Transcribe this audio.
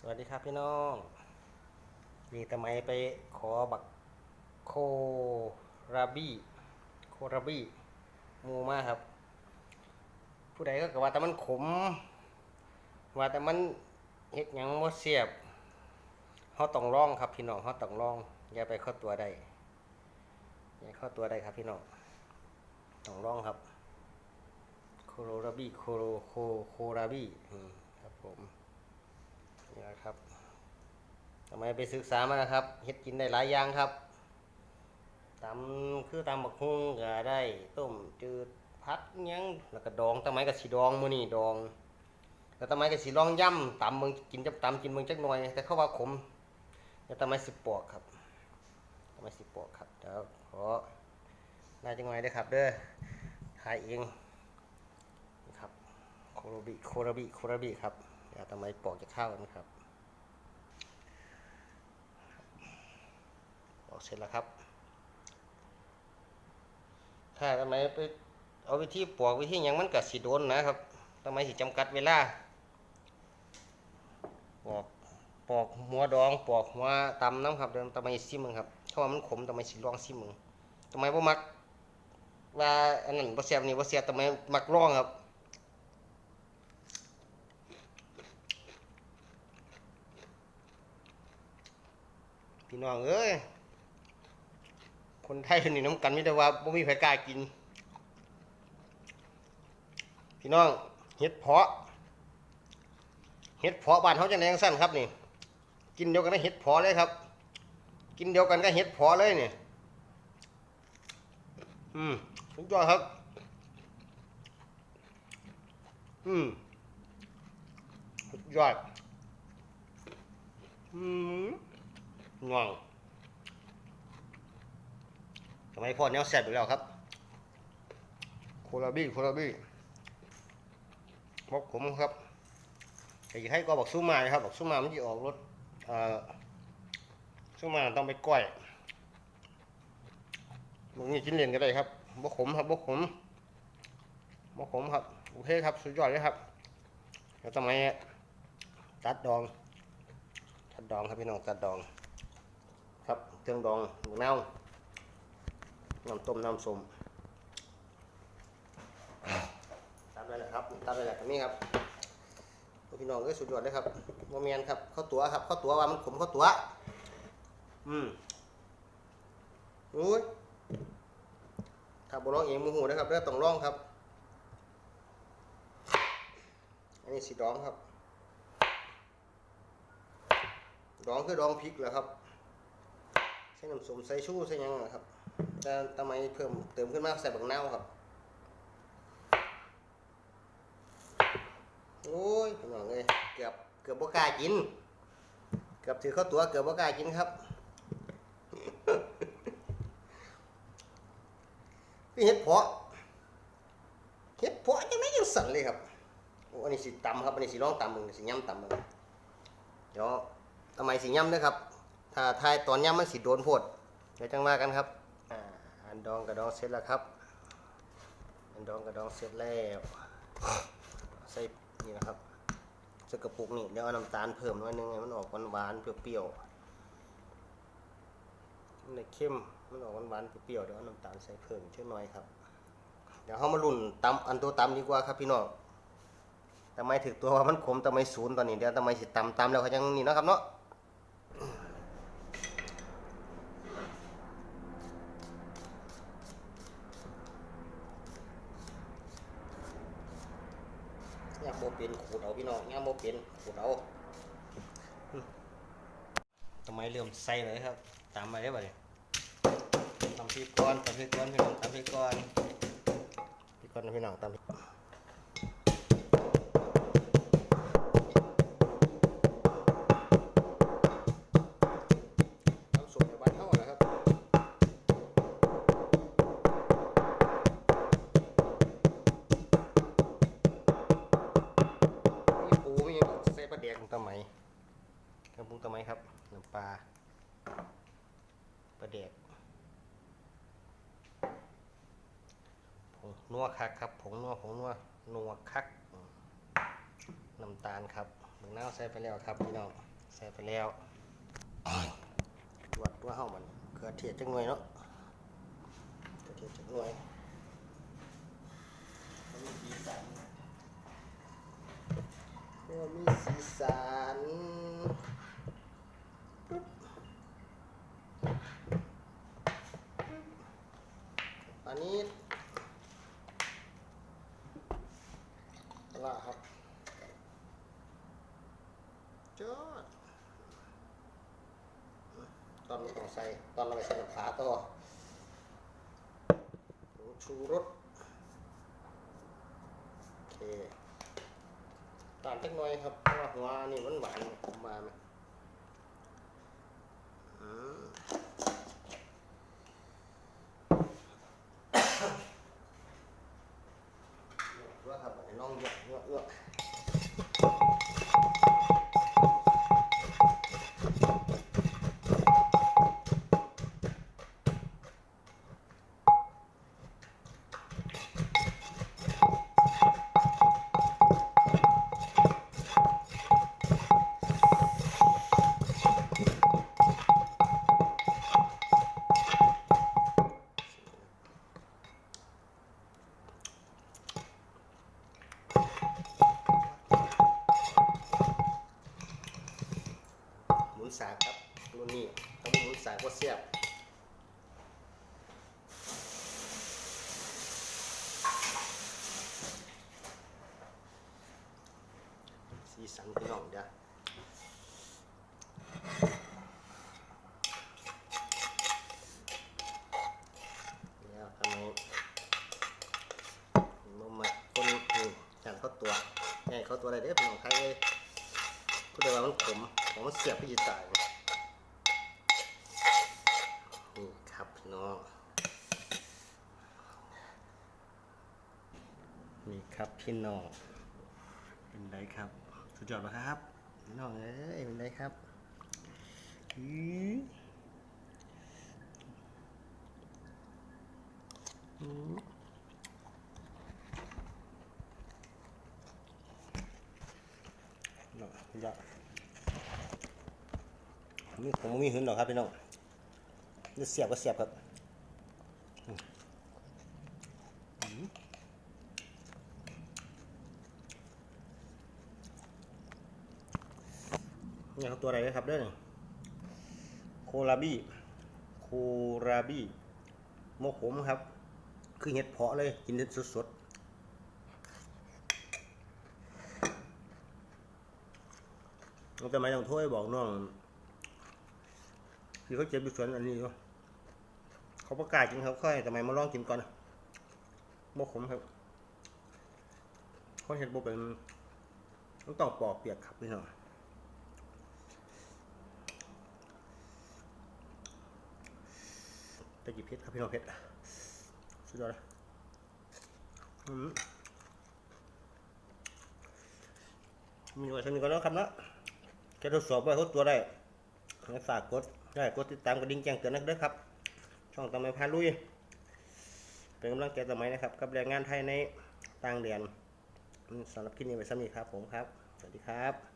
สวัสดีครับพี่น้อง นี่ทำไมไปขอบักโคราบี้โคราบี้มูมาครับ ผู้ใดก็กว่าแต่มันขม ว่าแต่มันเฮ็ดหยังบ่เสียบเฮาต้องลองครับพี่น้องเฮาต้องลองอย่าไปเข้าตัวได้อย่าเข้าตัวได้ครับพี่น้องต้องลองครับโคโรราบี้โคโรโคโคราบี้ครับผม นี่แหละครับทำไมไปศึกษามานะครับเฮ็ดกินได้หลายอย่างครับตำคือตำบักฮุ่งก็ได้ต้มจืดพัดยังแล้วก็ดองทำไม้ก็สีดองมื้อนี้ดอง แล้วทำไม้ก็สีลองย่ำตำเมึงกินจับตำกินเมึงจักหน่อย แต่เข้าว่าขมแล้วทำไมสิบปอกครับทำไมสิบปอกครับเดี๋ยวขอได้จังไงเด้ครับ เด้อถ่ายเองครับโคโรบิโคโรบิโคโรบิครับ เดี๋ยวทำไมปอกจะเข้ากันครับปอกเสร็จแล้วครับ ถ้าทำไมไปเอาวิธีปอกวิธีหยังมันกัสิโดนนะครับทำไมสิจำกัดเวลาปอกปอกหัวดองปอกหัวตำน้ำครับเดิมทำไมซิมึงครับเพราะว่ามันขมทำไมสิลองซิมึงทำไมบ่มักว่าอันนั้นบ่เสียบนี่บ่เสียบทำไมมักลองครับ พี่น้องเอ้ย คนไทยนี่น้ำกันไม่ได้ว่าบ่มีใครกล้ากิน พี่น้องเห็ดเพาะ เห็ดเพาะบ้านเขาจะแรงสั้นครับนี่กินเดียวกันกับเห็ดเพาะเลยครับ กินเดียวกันก็เห็ดเพาะเลยนี่อืมสุดยอดครับ อืมสุดยอด อืม ง่วงทำไมพ่อเนี้ยแซ่บอยู่แล้วครับ โคลาบี้โคลาบี้บอกผมครับแต่อยากให้ก็บอกซุ้มมานะครับบอกซุ้มมามันจะออกรสเอ่อซุ้มมาต้องไปก้อยมึงนี่กินเล่นก็ได้ครับบกขมครับบกขมบกขมครับโอเคครับสุดยอดเลยครับแล้วทำไมตัดดองตัดดองครับพี่น้องตัดดองครับ เครื่องดองหมูเน่าน้ำต้มน้ำส้มตัดไปแล้วครับตัดไปแล้วนี่ครับพี่น้องก็สุดยอดเลยครับโมเมนครับข้าวตัวครับข้าวตัวว่ามันขมข้าวตัว อืมโอ้ยถ้าบ่ลองเองมูหูนะครับเรื่องต้องลองครับ อันนี้สีดองครับ ดองคือดองพริกเหรอครับ น้ำส้มใส่ชูใส่ยังนะครับแต่ทำไมเพิ่มเติมขึ้นมาใส่บักนาครับ โอ้ยพี่น้องเลยเกือบเกือบบ่กล้ากิน เกือบถือเข้าตัวเกือบบ่กล้ากินครับพี่เห็ดเพาะเห็ดเพาะจังไดยังสั่นเลยครับอันนี้สิตำครับ อันนี้สิลองตำมึงสิย่ำตำมึงเดี๋ยวทำไมสิย่ำด้วยครับ ถ้าทายตอนย่ำมันสิโดนโพดเดี๋ยวจังมากันครับอ่าอันดองกระดองเสร็จแล้วครับ อันดองกระดองเสร็จแล้วใส่นี่นะครับใส่กระปุกนี่เดี๋ยวเอาน้ำตาลเพิ่มหน่อยนึงให้มันออกหวานๆเปรี้ยวๆมันเข้มมันออกหวานๆเปรี้ยวๆเดี๋ยวเอาน้ำตาลใส่เพิ่มช่วยหน่อยครับ เดี๋ยวเขามาลุ่นตำอันตัวตำดีกว่าครับพี่น้องทำไมถึกตัวว่ามันขมทำไมศูนย์ตอนนี้เดี๋ยวทำไมสิตำตำแล้วเขาจังนี่นะครับเนาะ ย่ามโมเป็นขูดเอาพี่น้องย่ามโมเป็นขูดเอาทำไมเริ่มใส่เลยครับ ตามมาได้ป่ะเนี่ยตำพริกก้อนตำพริกก้อนพี่น้องตำพริกก้อนพริกก่อนพี่น้องตำ เครื่องปรุงตะไหมครับน้ำปลาปลาแดกผงนัวคักครับผงนัวผงนัวนัวคักน้ำตาลครับมึงน้าวใส่ไปแล้วครับพี่น้องใส่ไปแล้ววัดว่าเฮามันเกลือเทียดจังหน่วยเนาะเกลือเทียดจังหน่วยมีสีสันมีสีสันปึ๊บอันนี้ปลาร้าครับ จอดตอนเราต้องใส่ตอนเราไปใส่ขาต่อชูรสโอเคต่างจักหน่อยครับเพราะว่าหัวนี่มันหวานผมมาไหมอืม นสากก็เสียบสีสันพี่น้องจ้ะแล้วทำไมมันมาคนนี่จังเขาตัวแง่งเขาตัวอะไรเด้อพี่น้องใครเลยพูดได้ว่ามันขมของมันเสียบพี่ตายนี่ครับ พี่น้อง นี่ครับพี่น้อง เป็นไรครับ สุดยอดปะครับ พี่น้องเอ้ยเป็นไรครับอืออือเนาะสุดยอดนี่ผมบ่มีหืนหรอกครับพี่น้อง นี่เสียบก็เสียบครับอืมอืมนี่ครับตัวอะไรนะครับเด้อโคราบี้โคราบี้โมกขมครับ คือเห็ดเพาะเลย กินเห็ดสดๆเราจะไม่ต้องโทษบอกน้องที่เขาเจ็บอยู่สวนอันนี้อยู่ เขาประกาศกินเขาค่อยทำไมมาลองกินก่อนโมกขมครับคนเห็ดโบเป็นต้องต้องปอกเปียกครับพี่น้องตะกี้เพชรครับพี่น้องเพชรสุดยอดเลยอืมมีไว้เท่านี้ก็แล้วครับนะแค่ทดสอบไว้ทดตัวได้ฝากกดได้กดติดตามกระดิ่งแจ้งเตือนนะครับ ช่องตำไมพาลุย เป็นกำลังใจต่อไม้นะครับ กับแรงงานไทยในต่างเดือนสำหรับคลิปนี้ไว้สำนีครับผมครับ สวัสดีครับ